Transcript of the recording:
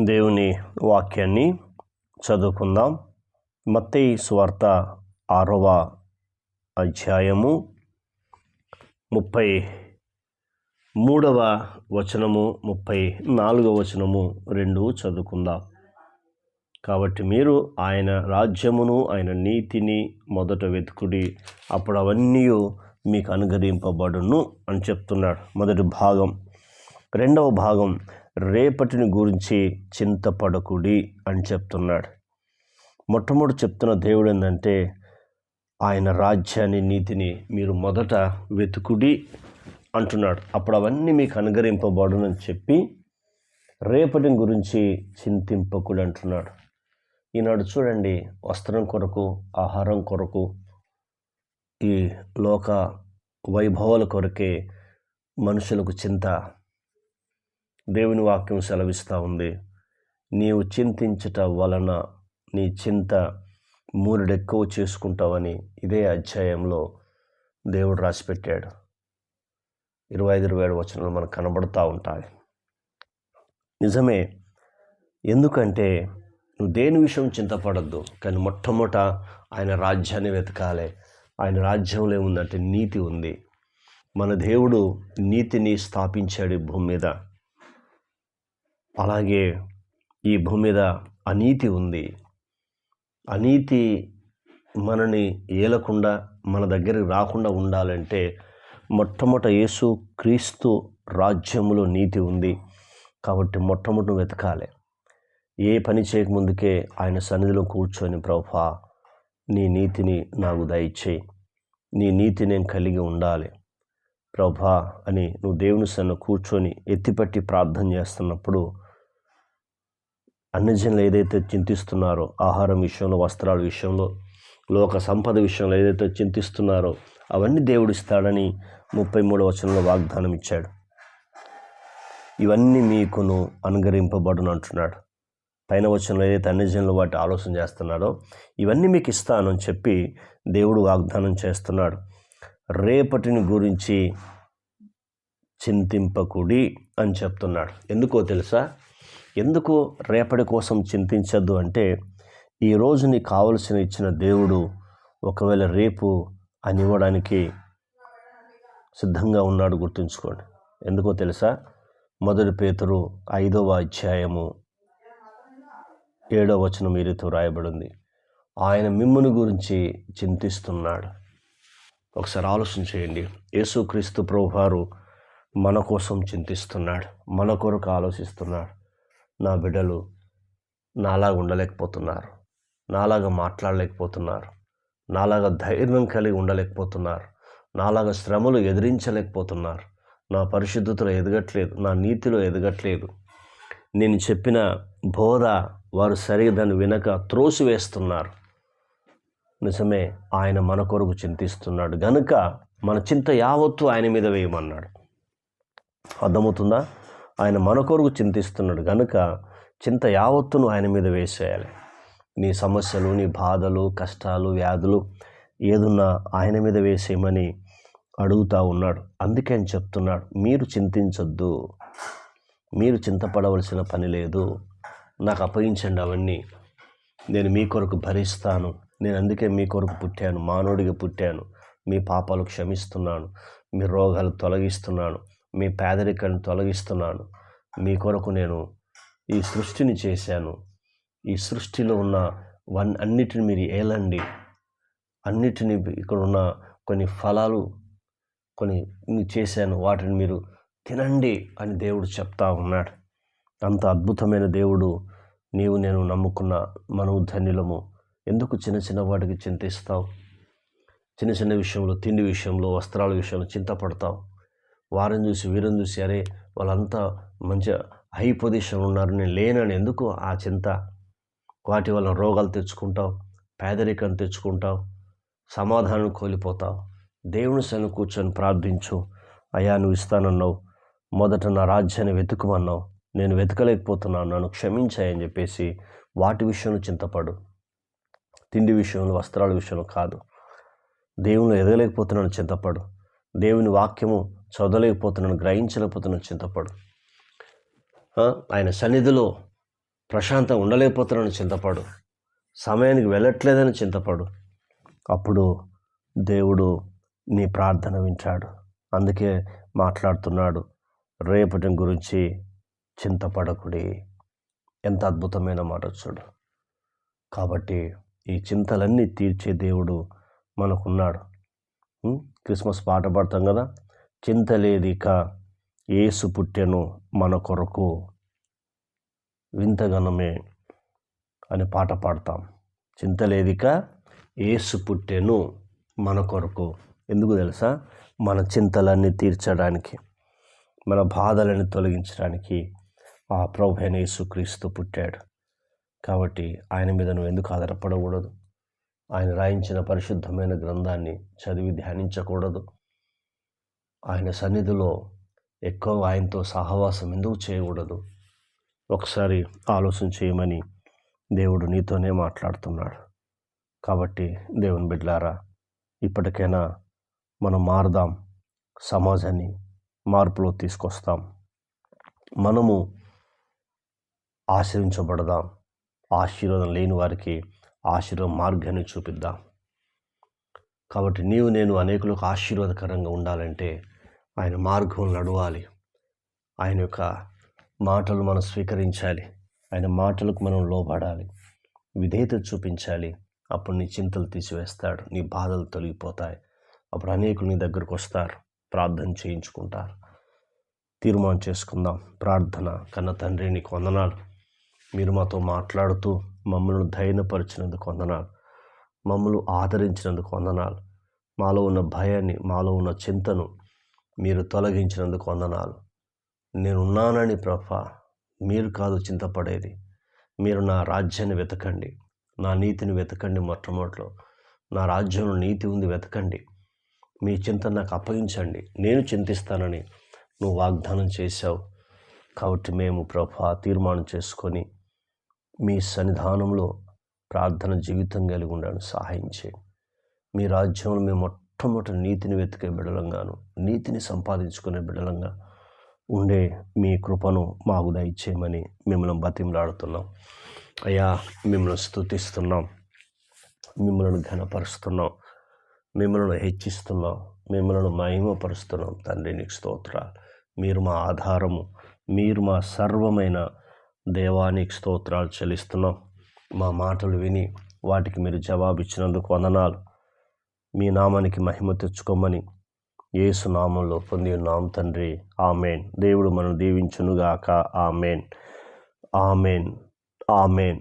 దేవుని వాక్యాన్ని చదువుకుందాం. మత్తయి స్వార్త ఆరవ అధ్యాయము ముప్పై మూడవ వచనము ముప్పై నాలుగవ వచనము రెండు చదువుకుందాం. కాబట్టి మీరు ఆయన రాజ్యమును ఆయన నీతిని మొదట వెతుకుడి అప్పుడు అవన్నీ మీకు అనుగ్రహింపబడును అని చెప్తున్నాడు. మొదటి భాగం రెండవ భాగం రేపటిని గురించి చింతపడకుడి అని చెప్తున్నాడు. మొట్టమొదటి చెప్తున్న దేవుడు ఏంటంటే ఆయన రాజ్యాన్ని నీతిని మీరు మొదట వెతుకుడి అంటున్నాడు. అప్పుడు అవన్నీ మీకు అనుగరింపబడునని చెప్పి రేపటిని గురించి చింతింపకుడు అంటున్నాడు. ఈనాడు చూడండి వస్త్రం కొరకు ఆహారం కొరకు ఈ లోక వైభవాల కొరకే మనుషులకు చింత దేవుని వాక్యం సెలవిస్తూ ఉంది. నీవు చింతించట వలన నీ చింత మూరుడెక్కువ చేసుకుంటావని ఇదే అధ్యాయంలో దేవుడు రాసిపెట్టాడు. ఇరవై ఐదు ఇరవై ఏడు వచనాలు మనకు కనబడుతూ ఉంటాయి. నిజమే ఎందుకంటే నువ్వు దేని విషయం చింతపడద్దు కానీ మొట్టమొదట ఆయన రాజ్యాన్ని వెతకాలి. ఆయన రాజ్యంలో ఏముందంటే నీతి ఉంది. మన దేవుడు నీతిని స్థాపించాడు భూమి మీద. అలాగే ఈ భూమి మీద అనీతి ఉంది. అనీతి మనని ఏలకుండా మన దగ్గరికి రాకుండా ఉండాలంటే మొట్టమొదట యేసు క్రీస్తు రాజ్యములో నీతి ఉంది. కాబట్టి మొట్టమొదటి వెతకాలి. ఏ పని చేయకముందుకే ఆయన సన్నిధిలో కూర్చొని ప్రభా నీ నీతిని నాకు దయచేయి. నీ నీతి నేను కలిగి ఉండాలి. ప్రభా అని నువ్వు దేవుని సన్న కూర్చొని ఎత్తిపట్టి ప్రార్థన చేస్తున్నప్పుడు అన్నజనులు ఏదైతే చింతిస్తున్నారో ఆహారం విషయంలో వస్త్రాల విషయంలో లోక సంపద విషయంలో ఏదైతే చింతిస్తున్నారో అవన్నీ దేవుడు ఇస్తాడని ముప్పై మూడవ వచనంలో వాగ్దానం ఇచ్చాడు. ఇవన్నీ మీకును అనుగరింపబడును అంటున్నాడు. పైన వచనంలో ఏదైతే అన్నజనులు వాటి ఆలోచన చేస్తున్నారో ఇవన్నీ మీకు ఇస్తానని చెప్పి దేవుడు వాగ్దానం చేస్తున్నాడు. రేపటిని గురించి చింతింపకుడి అని చెప్తున్నాడు. ఎందుకో తెలుసా? ఎందుకు రేపటి కోసం చింతించద్దు అంటే ఈరోజు నీకు కావలసిన ఇచ్చిన దేవుడు ఒకవేళ రేపు అని ఇవ్వడానికి సిద్ధంగా ఉన్నాడు గుర్తుంచుకోండి. ఎందుకో తెలుసా? మొదటి పేతురు ఐదవ అధ్యాయము ఏడవ వచనం ఈ రాయబడింది. ఆయన మిమ్ముని గురించి చింతిస్తున్నాడు. ఒకసారి ఆలోచన చేయండి. యేసుక్రీస్తు ప్రభువారు మన కోసం చింతిస్తున్నాడు మన కొరకు ఆలోచిస్తున్నాడు. నా బిడ్డలు నాలాగా ఉండలేకపోతున్నారు. నాలాగా మాట్లాడలేకపోతున్నారు. నాలాగా ధైర్యం కలిగి ఉండలేకపోతున్నారు. నాలాగా శ్రమలు ఎదిరించలేకపోతున్నారు. నా పరిశుద్ధతలో ఎదగట్లేదు. నా నీతిలో ఎదగట్లేదు. నేను చెప్పిన బోధ వారు సరిగా దాన్ని వినక త్రోసివేస్తున్నారు. నిజమే ఆయన మన కొరకు చింతిస్తున్నాడు. గనుక మన చింత యావత్తు ఆయన మీద వేయమన్నాడు. అర్థమవుతుందా? ఆయన మన కొరకు చింతిస్తున్నాడు. గనుక చింత యావత్తును ఆయన మీద వేసేయాలి. నీ సమస్యలు నీ బాధలు కష్టాలు వ్యాధులు ఏదున్నా ఆయన మీద వేసేయమని అడుగుతా ఉన్నాడు. అందుకే ఆయన చెప్తున్నాడు మీరు చింతించొద్దు. మీరు చింతపడవలసిన పని లేదు. నాకు అప్పగించండి అవన్నీ. నేను మీ కొరకు భరిస్తాను. నేను అందుకే మీ కొరకు పుట్టాను. మానవుడిగా పుట్టాను. మీ పాపాలు క్షమిస్తున్నాను. మీ రోగాలు తొలగిస్తున్నాను. మీ పేదరికాన్ని తొలగిస్తున్నాను. మీ కొరకు నేను ఈ సృష్టిని చేశాను. ఈ సృష్టిలో ఉన్న వన్ అన్నిటిని మీరు ఏలండి. అన్నిటిని ఇక్కడ ఉన్న కొన్ని ఫలాలు కొన్ని చేశాను. వాటిని మీరు తినండి అని దేవుడు చెప్తా ఉన్నాడు. అంత అద్భుతమైన దేవుడు నీవు నేను నమ్ముకున్న మనము ధన్యులము ఎందుకు చిన్న చిన్న వాటికి చింతిస్తావు? చిన్న చిన్న విషయంలో తిండి విషయంలో వస్త్రాల విషయంలో చింతపడతావు? వారిని చూసి వీరిని చూసి అరే వాళ్ళంతా మంచి హై పొజిషన్లో ఉన్నారు నేను లేనని ఎందుకు ఆ చింత? వాటి వల్ల రోగాలు తెచ్చుకుంటావు పేదరికం తెచ్చుకుంటావు సమాధానం కోల్పోతావు. దేవుని సన్ని కూర్చొని ప్రార్థించు. అయ్యా నువ్వు ఇస్తానన్నావు. మొదట నా రాజ్యాన్ని వెతుకుమన్నావు. నేను వెతకలేకపోతున్నాను. నన్ను క్షమించాయని చెప్పేసి వాటి విషయంలో చింతపడు. తిండి విషయంలో వస్త్రాల విషయంలో కాదు. దేవుని ఎదగలేకపోతున్నాను చింతపడు. దేవుని వాక్యము చదవలేకపోతున్నాను గ్రహించలేకపోతున్నాను చింతపడు. ఆయన సన్నిధిలో ప్రశాంతంగా ఉండలేకపోతున్నాను చింతపడు. సమయానికి వెళ్ళట్లేదని చింతపడు. అప్పుడు దేవుడు నీ ప్రార్థన వింటాడు. అందుకే మాట్లాడుతున్నాడు. రేపటి గురించి చింతపడకుడి. ఎంత అద్భుతమైన మాట చూడు. కాబట్టి ఈ చింతలన్నీ తీర్చే దేవుడు మనకున్నాడు. క్రిస్మస్ పాట పాడతాం కదా? చింతలేదిక ఏసు పుట్టెను మన కొరకు వింతగనమే అని పాట పాడతాం. చింతలేదిక ఏసు పుట్టెను మన కొరకు. ఎందుకు తెలుసా? మన చింతలన్నీ తీర్చడానికి మన బాధలని తొలగించడానికి ఆ ప్రభు అయిన యేసుక్రీస్తు పుట్టాడు. కాబట్టి ఆయన మీద నువ్వు ఎందుకు ఆధారపడకూడదు? ఆయన రాయించిన పరిశుద్ధమైన గ్రంథాన్ని చదివి ధ్యానించకూడదు. ఆయన సన్నిధిలో ఎక్కువ ఆయనతో సహవాసం ఎందుకు చేయకూడదు? ఒకసారి ఆలోచన చేయమని దేవుడు నీతోనే మాట్లాడుతున్నాడు. కాబట్టి దేవుని బిడ్లారా ఇప్పటికైనా మనం మారదాం. సమాజాన్ని మార్పులో తీసుకొస్తాం. మనము ఆశ్రయించబడదాం. ఆశీర్వాదం లేని వారికి ఆశీర్వాద మార్గాన్ని చూపిద్దాం. కాబట్టి నీవు నేను అనేకులకు ఆశీర్వాదకరంగా ఉండాలంటే ఆయన మార్గం నడవాలి. ఆయన యొక్క మాటలు మనం స్వీకరించాలి. ఆయన మాటలకు మనం లోబడాలి. విధేయత చూపించాలి. అప్పుడు నీ చింతలు తీసివేస్తాడు. నీ బాధలు తొలగిపోతాయి. అప్పుడు అనేకులు నీ దగ్గరకు వస్తారు. ప్రార్థన చేయించుకుంటారు. తీర్మానం చేసుకుందాం. ప్రార్థన కన్న తండ్రి నీకు వందనాలు. మీరు మాతో మాట్లాడుతూ మమ్మల్ని ధైర్యపరిచినందుకు వందనాలు. మమ్మల్ని ఆదరించినందుకు వందనాలు. మాలో ఉన్న భయాన్ని మాలో ఉన్న చింతను మీరు తొలగించినందుకు వందనాలు. నేనున్నానని ప్రభ మీరు కాదు చింతపడేది. మీరు నా రాజ్యాన్ని వెతకండి. నా నీతిని వెతకండి మొట్టమొదట్లో. నా రాజ్యంలో నీతి ఉంది వెతకండి. మీ చింత నాకు అప్పగించండి. నేను చింతిస్తానని నువ్వు వాగ్దానం చేశావు. కాబట్టి మేము ప్రభా తీర్మానం చేసుకొని మీ సన్నిధానంలో ప్రార్థన జీవితం కలిగి ఉండడానికి సహాయం చేయండి. మీ రాజ్యంలో మేము మొట్టమొదటి నీతిని వెతికే బిడలంగాను నీతిని సంపాదించుకునే బిడలంగా ఉండే మీ కృపను మాకు దయచేయమని మిమ్మల్ని బతిమలాడుతున్నాం. అయ్యా మిమ్మల్ని స్థుతిస్తున్నాం మిమ్మల్ని ఘనపరుస్తున్నాం. మిమ్మల్ని హెచ్చిస్తున్నాం. మిమ్మల్ని మహిమపరుస్తున్నాం. తండ్రి నీకు స్తోత్రాలు. మీరు మా ఆధారము. మీరు మా సర్వమైన దేవానికి స్తోత్రాలు చెల్లిస్తున్నాం. మా మాటలు విని వాటికి మీరు జవాబు ఇచ్చినందుకు వందనాలు. మీ నామానికి మహిమ తెచ్చుకోమని యేసు నామంలో పొంది ఉన్నాం తండ్రి. ఆమెన్. దేవుడు మనం దీవించునుగాక. ఆమెన్. ఆమెన్. ఆమెన్.